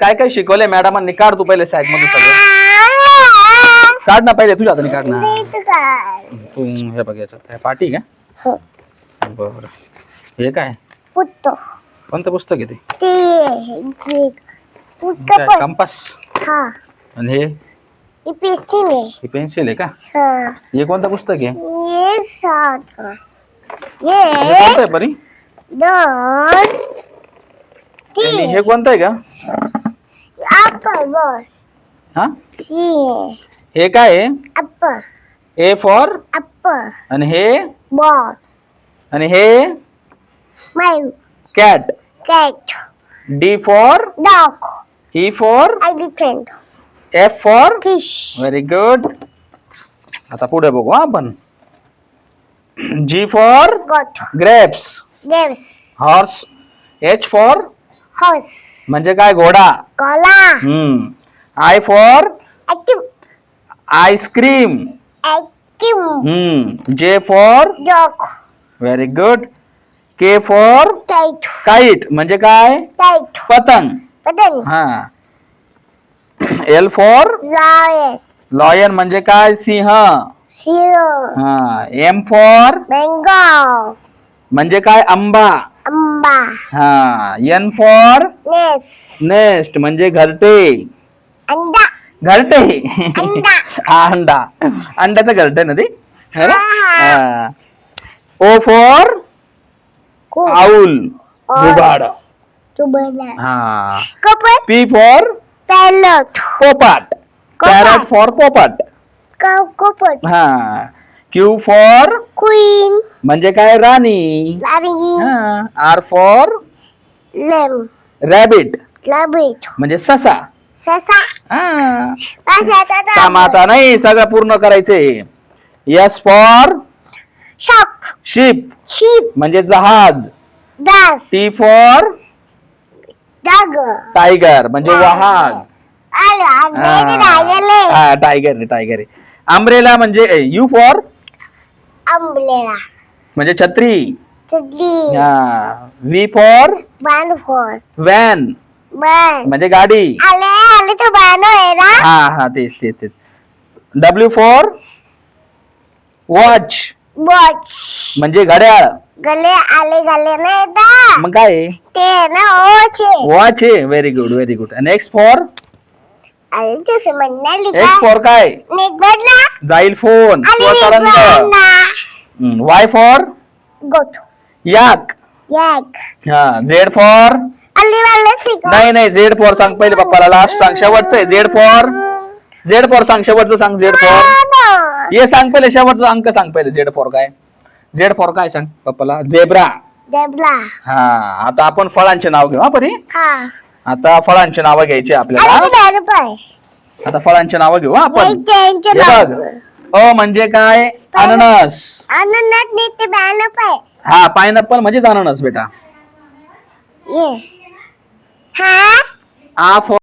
काय काय शिकवलंय मॅडमांनी काढ तू पहिले साईडमध्ये सगळं. काढ ना पहिले तुझ्या हाताने काढ ना. तू हे बघ याच्यात. काय पाठी का? बर. हे काय? कोणतं पुस्तक आहे ते? ते काय कंपास? हा. आणि हे? ही पेन्सिल आहे. हे पेन्सिल आहे का? हा. हे कोणतं पुस्तक आहे? ये सात हे ये कोणतं आहे परी? दोन आणि हे कोणतं आहे का? हा? हे काय आहे? अप्पल ए फॉर आणि हे? बॉल आणि हे? Cat cat D for dog E for elephant F for fish very good आता पुढे बघू हा आपण. G for goat grapes games horse H for horse म्हणजे काय? घोडा. गोला हम्म I for active ice cream active hmm J for dog very good K for tight kite म्हणजे काय टाईट पतंग पतंग हा एल फॉर लायन लॉयन म्हणजे काय सिंह शिरो हा एम फॉर बेंगॉल म्हणजे काय आंबा आंबा. हा एन फॉर नेस नेस्ट म्हणजे घरटे. अंडा. घरटे. अंडा. हा अंडा. अंड्याचं घरटे ना ते? है ना? हा. ओ फॉर खूप. आऊल घुबाड तुबला हा. कपट. पी फॉर पॅलट पोपाट. पॅरट फॉर पोपाट. कपट. हा. क्यू फॉर क्वीन म्हणजे काय राणी? आर फॉर लेम रॅबिट लबिट म्हणजे ससा. ससा. हा. नाही सगळं पूर्ण करायचंय S for shock ship sheep म्हणजे जहाज. दास टी फॉर डाग टायगर म्हणजे वाहन. हा. टायगर टायगर रे आंब्रेला म्हणजे यू फॉर अंबलेला म्हणजे छत्री. हा. व्ही फॉर बांध फोर व्हॅन म्हणजे गाडी. आले आले तो बांधो आहे ना? हा हा तेच तेच तेच. डब्ल्यू फॉर वॉच वॉच म्हणजे घड्याळ. गले आले गले ना येता मग काय? ते ना ओचे वॉच आहे. व्हेरी गुड व्हेरी गुड आणि एक्स फॉर तसं म्हणाली एक्स फॉर काय? बदला जाईल फोन आले स्वतरंग वाय फॉर गोट याक याक हा. झेड फॉर नाही नाही. झेड फॉर सांग पहिले पप्पाला. लास्ट सांग. शेवटचं आहे. झेड फॉर झेड फॉर सांग. शेवटचं सांग. झेड फॉर ये सांग पहिले. शेवटचं अंक सांग पहिले. झेड फॉर काय? झेड फॉर काय सांग पप्पाला? झेब्रा हा. आता आपण फळांचे नाव घेऊ हा परी. हा. आता फळांचे नाव घ्यायचे आपल्याला. आता फळांचे नाव घेऊ हा आपण. हे अ म्हणजे काय? अननस. अनन्नात नीट रुपये हा पायनॅपल म्हणजेच अननस बेटा. ये. हा? आ फॉर